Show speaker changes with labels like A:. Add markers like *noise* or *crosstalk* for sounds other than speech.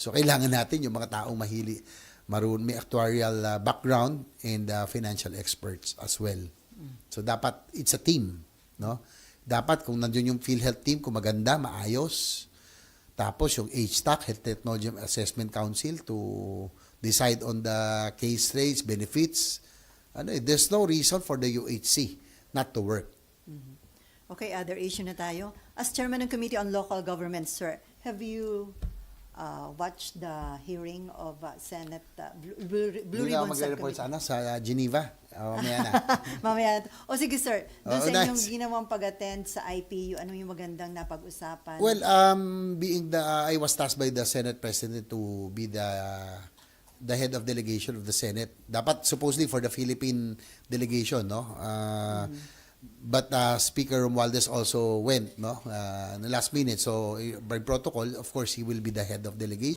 A: So kailangan natin yung mga taong mahili, maroon, may actuarial uh, background and uh, financial experts as well. So dapat it's a team, no? Dapat kung nandiyon yung PhilHealth team, kung maganda, maayos, tapos yung HTAC, Health Technology Assessment Council to decide on the case rates, benefits. Ano, eh, there's no reason for the UHC not to work.
B: Okay, other issue na tayo. As chairman ng Committee on Local Government, sir, have you uh, watched the hearing of uh, Senate uh, Blue, Blue, Blue Ribbon
A: magre-report
B: Subcommittee?
A: sa, ano, sa uh, Geneva. Uh, mamaya na. *laughs*
B: Mamaya. O sige, sir. Doon
A: Oo,
B: sa inyong
A: nice.
B: ginawang pag-attend sa IPU, ano yung magandang napag-usapan?
A: Well, um, being the I was tasked by the Senate President to be the the head of delegation of the Senate. Dapat supposedly for the Philippine delegation, no? Uh, But uh, Speaker Romualdez also went, no? Uh, in the last minute. So, by protocol, of course, he will be the head of delegation.